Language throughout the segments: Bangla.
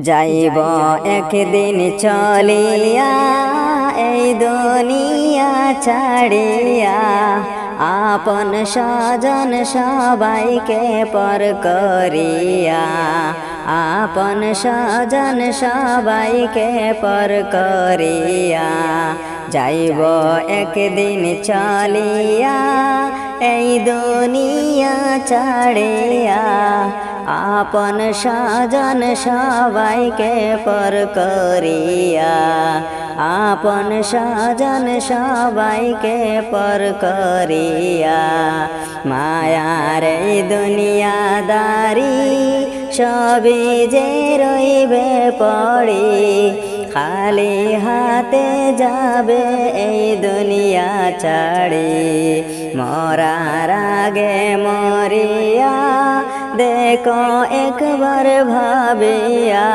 যাইব একদিন চলিয়া এই দুনিয়া ছাড়িয়া। আপন স্বজন সবাইকে পর করিয়া। আপন স্বজন সবাইকে পর করিয়া। যাইব একদিন চলিয়া এই দুনিয়া ছাড়িয়া। আপন স্বজন সবাইকে পর করিয়া, আপন স্বজন সবাইকে পর করিয়া, মায়ার এই দুনিয়াদারি সবে যে রইবে পড়ি, খালি হাতে যাবে এই দুনিয়া ছাড়ি, মরার আগে মরিয়া দেখো একবার ভাবিয়া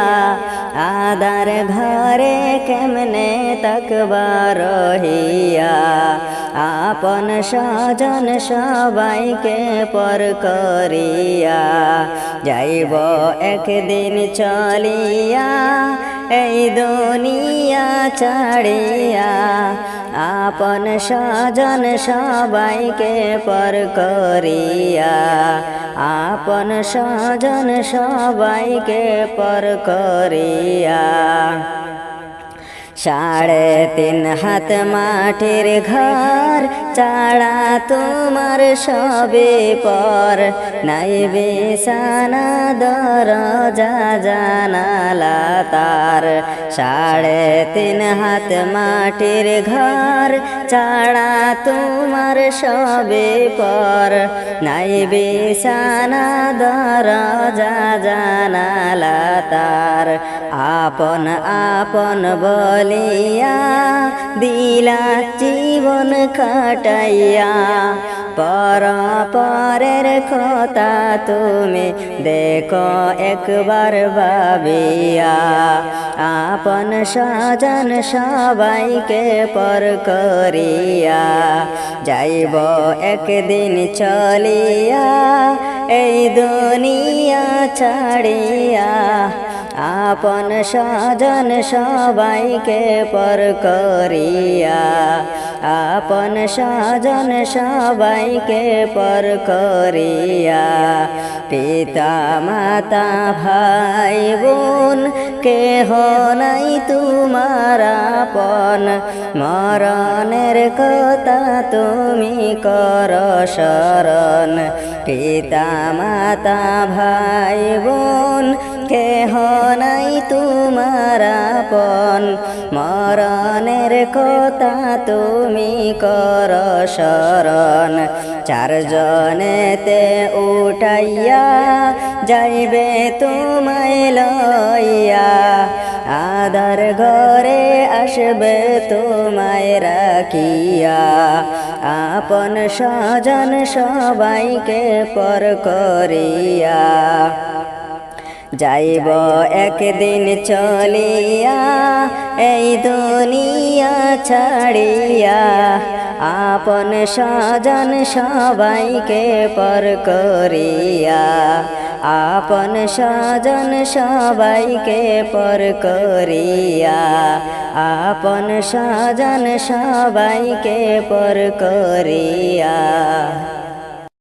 আদার ঘরে কেমনে তকবার রহিয়া। আপন স্বজন সবাইকে পর করিয়া যাইব একদিন চলিয়া, এই দুনিয়া ছাড়িয়া আপন স্বজন সবাইকে পর করিয়া আপন স্বজন সবাইকে পর করিয়া। সাড়ে তিন হাত মাটির ঘর, চাড়া তোমার সবে পর। নাই বিছানা, দরজা, জানালা তার। সাড়ে তিন হাত মাটির ঘর, চাড়া তোমার সবে পর। নাই বিছানা, দরজা, জানালা তার। আপন আপন বলিয়া দিলা জীবন কাটাইয়া পর পরের কথা তুমি দেখো একবার ভাবিয়া। আপন স্বজন সবাইকে পর করিয়া যাইব একদিন চলিয়া, এই দুনিয়া ছাড়িয়া। আপন স্বজন সবাইকে পর করিয়া। আপন স্বজন সবাইকে পর করিয়া। পিতা, মাতা, ভাই, বোন, কেহ নাই তোমার আপন। মরণের কথা তুমি কর শরণ। পিতা মাতা ভাই বোন, কেহ নাই তোমার আপন। মরণের কথা তুমি কর শরণ। চারজনেতে উঠাইয়া যাইবে তোমায় লইয়া। আদার ঘরে আসবে তোমায় রাখিয়া। আপন স্বজন সবাইকে পর করিয়া। যাইব একদিন চলিয়া, এই দুনিয়া ছাড়িয়া। আপন স্বজন সবাইকে পর করিয়া। আপন স্বজন সবাইকে পর করিয়া। আপন সাজন সবাইকে পর করিয়া।